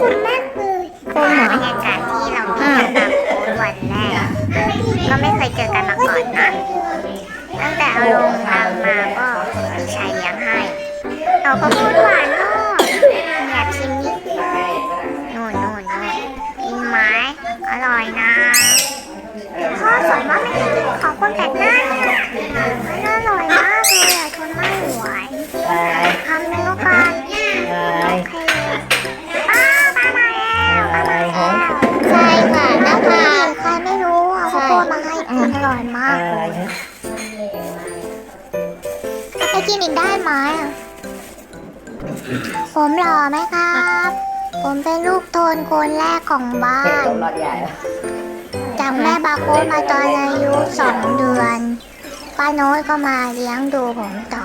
คุณมากเลยคุณเหรอบรรยากาศที่เรามีกันแบบวันแรกก็ไม่เคยเจอกันมาก่อนนะตั้งแต่เอาลงรังมาก็พี่ชายเลี้ยงให้เราก็พูดหวานเนอะอยากชิมนิดนู่นนู่นนู่นกินไหมอร่อยนะพ่อสอนว่าไม่ให้กินของคนแปลกหน้า อร่อยมากเลยจะไปกินอีกได้ไหมอะผมหล่อไหมครับ ผมเป็นลูกโทนคนแรกของบ้านจากแม่บาโคมาตอนอายุสองเดือนป้าโน้ตก็มาเลี้ยงดูผมต่อ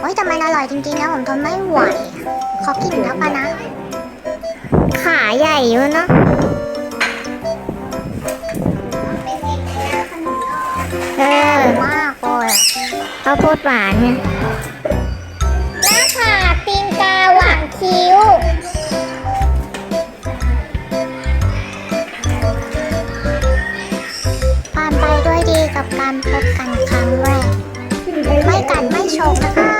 โอ้ยแต่มันอร่อยจริงๆนะผมทนไม่ไหวขอกินแล้วปะนะ ขาใหญ่อยู่เนอะ เออมากเลยอะข้าวโพดหวานเนี่ยหน้าผากตีนกาหว่างคิ้วผ่านไปด้วยดีกับการพบกันครั้งแรก ไม่กัดไม่ฉกนะคะ